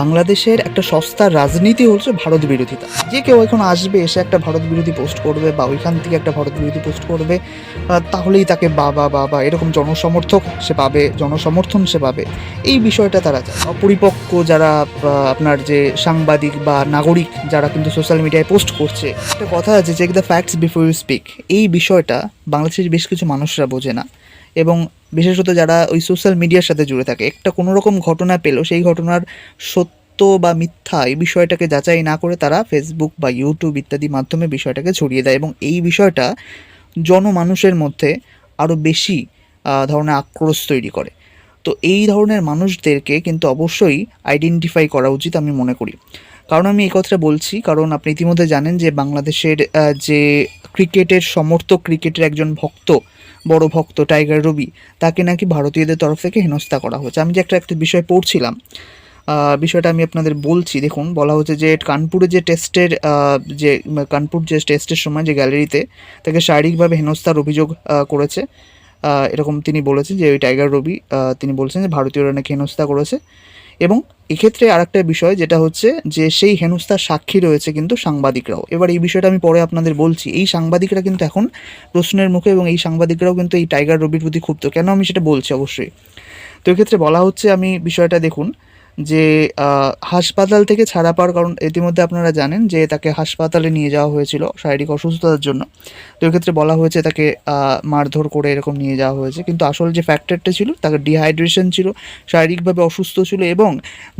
বাংলাদেশের একটা সস্তা রাজনীতি হচ্ছে ভারত বিরোধিতা। যে কেউ এখন আসবে, এসে একটা ভারত বিরোধী পোস্ট করবে বা ওইখান থেকে একটা ভারত বিরোধী পোস্ট করবে তাহলেই তাকে বাবা বাবা, এরকম জনসমর্থক সে পাবে, জনসমর্থন সে পাবে। এই বিষয়টা তারা চায়। অপরিপক্ক যারা আপনার যে সাংবাদিক বা নাগরিক যারা কিন্তু সোশ্যাল মিডিয়ায় পোস্ট করছে, একটা কথা আছে check the facts before you speak এই বিষয়টা বাংলাদেশের বেশ কিছু মানুষরা বোঝে না। এবং বিশেষত যারা ওই সোশ্যাল মিডিয়ার সাথে জুড়ে থাকে, একটা কোনো রকম ঘটনা পেল সেই ঘটনার সত্য বা মিথ্যা এই বিষয়টাকে যাচাই না করে তারা ফেসবুক বা ইউটিউব ইত্যাদি মাধ্যমে বিষয়টাকে ছড়িয়ে দেয় এবং এই বিষয়টা জনমানুষের মধ্যে আরও বেশি ধরনের আক্রোশ তৈরি করে। তো এই ধরনের মানুষদেরকে কিন্তু অবশ্যই আইডেন্টিফাই করা উচিত আমি মনে করি। কারণ আমি এই কথাটা বলছি, কারণ আপনি ইতিমধ্যে জানেন যে বাংলাদেশের যে ক্রিকেটের সমর্থক ক্রিকেটের একজন ভক্ত, বড় ভক্ত টাইগার রবি, তাকে নাকি ভারতীয়দের তরফ থেকে হেনস্থা করা হয়েছে। আমি যে একটা একটা বিষয় পড়ছিলাম বিষয়টা আমি আপনাদের বলছি, দেখুন, বলা হচ্ছে যে কানপুরে যে টেস্টের যে, কানপুর যে টেস্টের সময় যে গ্যালারিতে তাকে শারীরিকভাবে হেনস্থার অভিযোগ করেছে এরকম তিনি বলেছেন যে ওই টাইগার রবি তিনি বলছেন যে ভারতীয়রা নাকি হেনস্থা করেছে। এবং এক্ষেত্রে আরেকটা বিষয় যেটা হচ্ছে যে সেই হেনস্থার সাক্ষী রয়েছে কিন্তু সাংবাদিকরাও। এবার এই বিষয়টা আমি পরে আপনাদের বলছি। এই সাংবাদিকরা কিন্তু এখন প্রশ্নের মুখে এবং এই সাংবাদিকরাও কিন্তু এই টাইগার রবির প্রতি ক্ষুব্ধ। কেন আমি সেটা বলছি অবশ্যই? তো এক্ষেত্রে বলা হচ্ছে আমি বিষয়টা দেখুন যে হাসপাতাল থেকে ছাড়া পাওয়ার কারণ ইতিমধ্যে আপনারা জানেন যে, তাকে হাসপাতালে নিয়ে যাওয়া হয়েছিল শারীরিক অসুস্থতার জন্য। তো এক্ষেত্রে বলা হয়েছে তাকে মারধর করে এরকম নিয়ে যাওয়া হয়েছে। কিন্তু আসল যে ফ্যাক্টরটা ছিল, তাকে ডিহাইড্রেশন ছিল, শারীরিকভাবে অসুস্থ ছিল এবং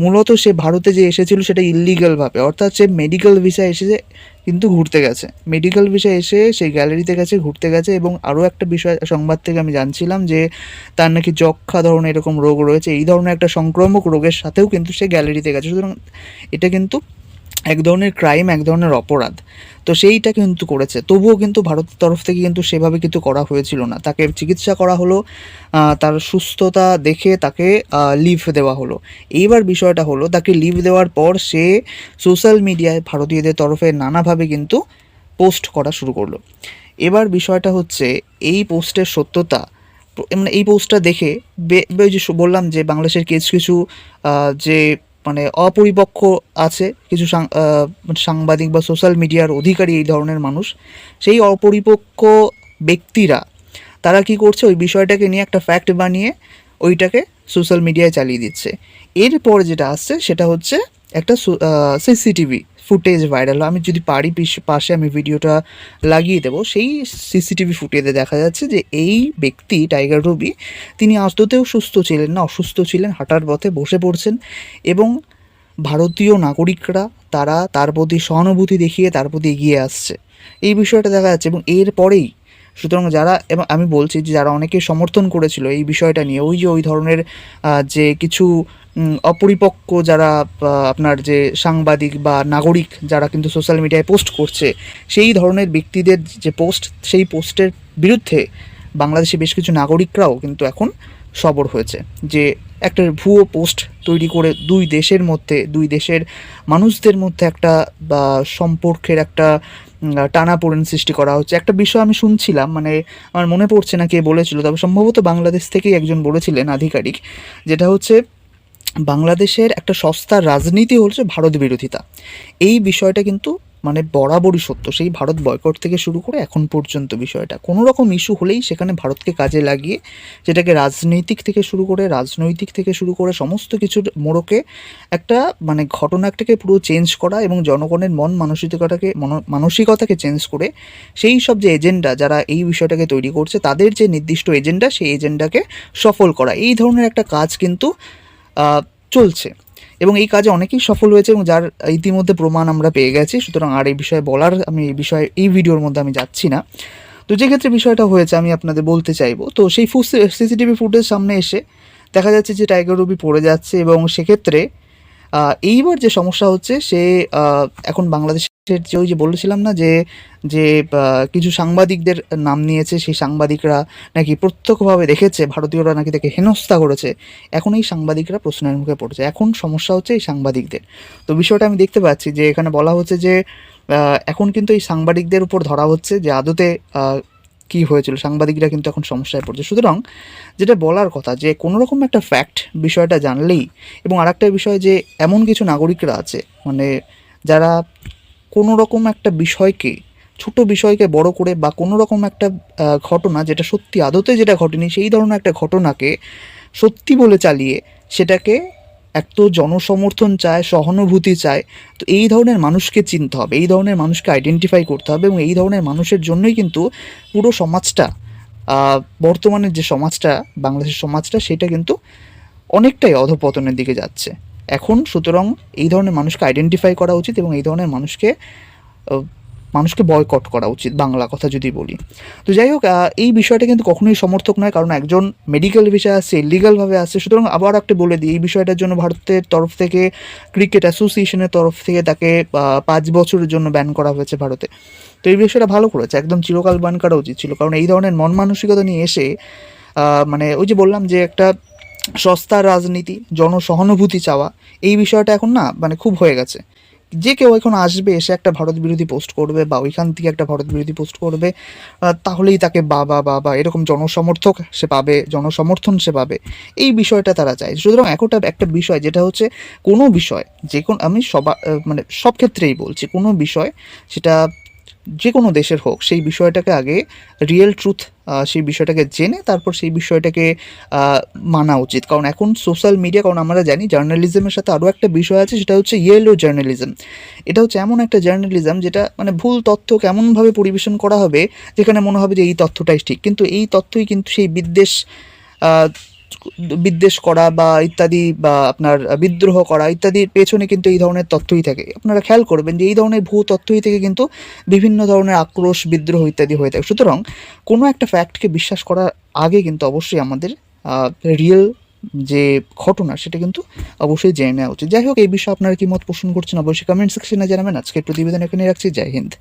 মূলত সে ভারতে যে এসেছিল সেটা ইলিগালভাবে অর্থাৎ সে মেডিকেল ভিসা এসেছে কিন্তু ঘুরতে গেছে। মেডিকেল ভিসা এসে সেই গ্যালারিতে গেছে, ঘুরতে গেছে এবং আরও একটা বিষয়, সংবাদ থেকে আমি জানছিলাম যে তার নাকি যক্ষা ধরনের এরকম রোগ রয়েছে। এই ধরনের একটা সংক্রামক রোগের সাথেও কিন্তু সে গ্যালারিতে গেছে। সুতরাং এটা কিন্তু এক ধরনের ক্রাইম এক ধরনের অপরাধ। তো সেইটা কিন্তু করেছে। তবুও কিন্তু ভারতের তরফ থেকে কিন্তু সেভাবে কিন্তু করা হয়েছিল না। তাকে চিকিৎসা করা হলো তার সুস্থতা দেখে তাকে লিভ দেওয়া হলো। এইবার বিষয়টা হলো, তাকে লিভ দেওয়ার পর সে সোশ্যাল মিডিয়ায় ভারতীয়দের তরফে নানাভাবে কিন্তু পোস্ট করা শুরু করল। এবার বিষয়টা হচ্ছে, এই পোস্টের সত্যতা মানে এই পোস্টটা দেখে যে বললাম যে বাংলাদেশের কিছু কিছু যে মানে অপরিপক্ষ আছে কিছু আহ, সাংবাদিক বা সোশ্যাল মিডিয়ার অধিকারী এই ধরনের মানুষ। সেই অপরিপক্ষ ব্যক্তিরা তারা কি করছে? ওই বিষয়টাকে নিয়ে একটা ফ্যাক্ট বানিয়ে ওইটাকে সোশ্যাল মিডিয়ায় চালিয়ে দিচ্ছে। এরপর যেটা আসছে সেটা হচ্ছে একটা সিসিটিভি ফুটেজ ভাইরাল আমি যদি পারি পাশে আমি ভিডিওটা লাগিয়ে দেবো। সেই সিসিটিভি ফুটেজে দেখা যাচ্ছে যে এই ব্যক্তি, টাইগার রবি, তিনি আদতেও সুস্থ ছিলেন না, অসুস্থ ছিলেন, হাঁটার পথে বসে পড়ছেন এবং ভারতীয় নাগরিকরা, তারা তার প্রতি সহানুভূতি দেখিয়ে তার প্রতি এগিয়ে আসছে। এই বিষয়টা দেখা যাচ্ছে এবং এরপরেই সুতরাং যারা এবং আমি বলছি যে যারা অনেকে সমর্থন করেছিল এই বিষয়টা নিয়ে, ওই যে ওই ধরনের যে কিছু অপরিপক্ক যারা আপনার যে সাংবাদিক বা নাগরিক যারা কিন্তু সোশ্যাল মিডিয়ায় পোস্ট করছে, সেই ধরনের ব্যক্তিদের যে পোস্ট সেই পোস্টের বিরুদ্ধে বাংলাদেশে বেশ কিছু নাগরিকরাও কিন্তু এখন সবর হয়েছে। যে একটা ভুয়ো পোস্ট তৈরি করে দুই দেশের মধ্যে, দুই দেশের মানুষদের মধ্যে একটা, বা সম্পর্কের একটা টানাপোড়েন সৃষ্টি করা হচ্ছে। একটা বিষয় আমি শুনছিলাম মানে আমার মনে পড়ছে না কে বলেছিল, তবে সম্ভবত বাংলাদেশ থেকেই একজন বলেছিলেন আধিকারিক, যেটা হচ্ছে বাংলাদেশের একটা সস্তার রাজনীতি হচ্ছে ভারত বিরোধিতা। এই বিষয়টা কিন্তু মানে বরাবরই সত্য। সেই ভারত বয়কট থেকে শুরু করে এখন পর্যন্ত বিষয়টা। কোনো রকম ইস্যু হলেই সেখানে ভারতকে কাজে লাগিয়ে যেটাকে রাজনৈতিক থেকে শুরু করে, রাজনৈতিক থেকে শুরু করে সমস্ত কিছুর মোড়কে একটা মানে ঘটনাটাকে পুরো চেঞ্জ করা এবং জনগণের মন মানসিকতাকে, মন- মানসিকতাকে চেঞ্জ করে সেই সব যে এজেন্ডা যারা এই বিষয়টাকে তৈরি করছে, তাদের যে নির্দিষ্ট এজেন্ডা সেই এজেন্ডাকে সফল করা। এই ধরনের একটা কাজ কিন্তু চলছে। এবং এই কাজে অনেকেই সফল হয়েছে এবং যার ইতিমধ্যে প্রমাণ আমরা পেয়ে গেছি। সুতরাং আর এই বিষয়ে বলার আমি এই বিষয়ে, এই ভিডিওর মধ্যে আমি যাচ্ছি না। তো যে ক্ষেত্রে বিষয়টা হয়েছে, আমি আপনাদের বলতে চাইব। তো সেই সিসিটিভি ফুটেজ সামনে এসে দেখা যাচ্ছে যে টাইগার রবি পড়ে যাচ্ছে এবং সেক্ষেত্রে এইবার যে সমস্যা হচ্ছে, সে এখন বাংলাদেশের যে ওই যে বলেছিলাম না যে যে কিছু সাংবাদিকদের নাম নিয়েছে, সেই সাংবাদিকরা নাকি প্রত্যক্ষভাবে দেখেছে, ভারতীয়রা নাকি তাকে হেনস্থা করেছে। এখন এই সাংবাদিকরা প্রশ্নের মুখে পড়েছে। এখন সমস্যা হচ্ছে এই সাংবাদিকদের। তো বিষয়টা আমি দেখতে পাচ্ছি যে, এখানে বলা হচ্ছে যে এখন কিন্তু এই সাংবাদিকদের উপর ধরা হচ্ছে যে, আদতে কী হয়েছিল। সাংবাদিকরা কিন্তু এখন সমস্যায় পড়ছে। সুতরাং যেটা বলার কথা যে কোনো রকম একটা ফ্যাক্ট বিষয়টা জানলেই এবং আরেকটা বিষয় যে, এমন কিছু নাগরিকরা আছে মানে যারা কোনো রকম একটা বিষয়কে, ছোট বিষয়কে বড় করে বা কোনো রকম একটা ঘটনা যেটা সত্যি আদতে যেটা ঘটেনি, সেই ধরনের একটা ঘটনাকে সত্যি বলে চালিয়ে সেটাকে এক তো জনসমর্থন চায়, সহানুভূতি চায়। তো এই ধরনের মানুষকে চিনতে হবে, এই ধরনের মানুষকে আইডেন্টিফাই করতে হবে এবং এই ধরনের মানুষের জন্যই কিন্তু পুরো সমাজটা বর্তমানের যে সমাজটা, বাংলাদেশের সমাজটা, সেটা কিন্তু অনেকটাই অধপতনের দিকে যাচ্ছে। এখন সুতরাং এই ধরনের মানুষকে আইডেন্টিফাই করা উচিত এবং এই ধরনের মানুষকে মানুষকে বয়কট করা উচিত, বাংলা কথা যদি বলি। তো যাই হোক এই বিষয়টা কিন্তু কখনোই সমর্থক নয়, কারণ একজন মেডিকেল বিষয়ে আসছে ইলিগালভাবে আসছে, সুতরাং আবার একটা বলে দিই, এই বিষয়টার জন্য ভারতের তরফ থেকে ক্রিকেট অ্যাসোসিয়েশনের তরফ থেকে তাকে পাঁচ বছরের জন্য ব্যান করা হয়েছে ভারতে। তো এই বিষয়টা ভালো করেছে, একদম চিরকাল ব্যান করা উচিত ছিল, কারণ এই ধরনের মন মানসিকতা নিয়ে এসে মানে ওই যে বললাম যে একটা সস্তার রাজনীতি, জনসহানুভূতি চাওয়া, এই বিষয়টা এখন না মানে খুব হয়ে গেছে। যে কেউ এখন আসবে, এসে একটা ভারত বিরোধী পোস্ট করবে বা ওইখান থেকে একটা ভারত বিরোধী পোস্ট করবে তাহলেই তাকে বাবা বাবা, এরকম জনসমর্থক সে পাবে, জনসমর্থন সে পাবে। এই বিষয়টা তারা চায়। সুতরাং একটা একটা বিষয় যেটা হচ্ছে, কোনো বিষয়, যে কোন, আমি সবা মানে সব ক্ষেত্রেই বলছি, কোনো বিষয় সেটা যে কোনো দেশের হোক, সেই বিষয়টাকে আগে রিয়েল ট্রুথ সেই বিষয়টাকে জেনে তারপর সেই বিষয়টাকে মানা উচিত। কারণ এখন সোশ্যাল মিডিয়া কারণ আমরা জানি জার্নালিজমের সাথে আরও একটা বিষয় আছে, সেটা হচ্ছে ইয়েলো জার্নালিজম এটা হচ্ছে এমন একটা জার্নালিজম যেটা মানে ভুল তথ্য কেমনভাবে পরিবেশন করা হবে, যেখানে মনে হবে যে এই তথ্যটাই ঠিক। কিন্তু এই তথ্যই কিন্তু সেই বিদ্বেষ বিদ্বেষ করা বা ইত্যাদি বা আপনার বিদ্রোহ করা ইত্যাদির পেছনে কিন্তু এই ধরনের তথ্যই থাকে। আপনারা খেয়াল করবেন যে এই ধরনের ভূ তথ্যই থেকে কিন্তু বিভিন্ন ধরনের আক্রোশ, বিদ্রোহ ইত্যাদি হয়ে থাকে। সুতরাং কোনো একটা ফ্যাক্টকে বিশ্বাস করার আগে কিন্তু অবশ্যই আমাদের রিয়েল যে ঘটনা সেটা কিন্তু অবশ্যই জেনে নেওয়া উচিত। যাই হোক, এই বিষয়ে আপনারা কি মত পোষণ করছেন অবশ্যই কমেন্ট সেকশনে জানাবেন। আজকের প্রতিবেদন এখানে রাখছি। জয় হিন্দ।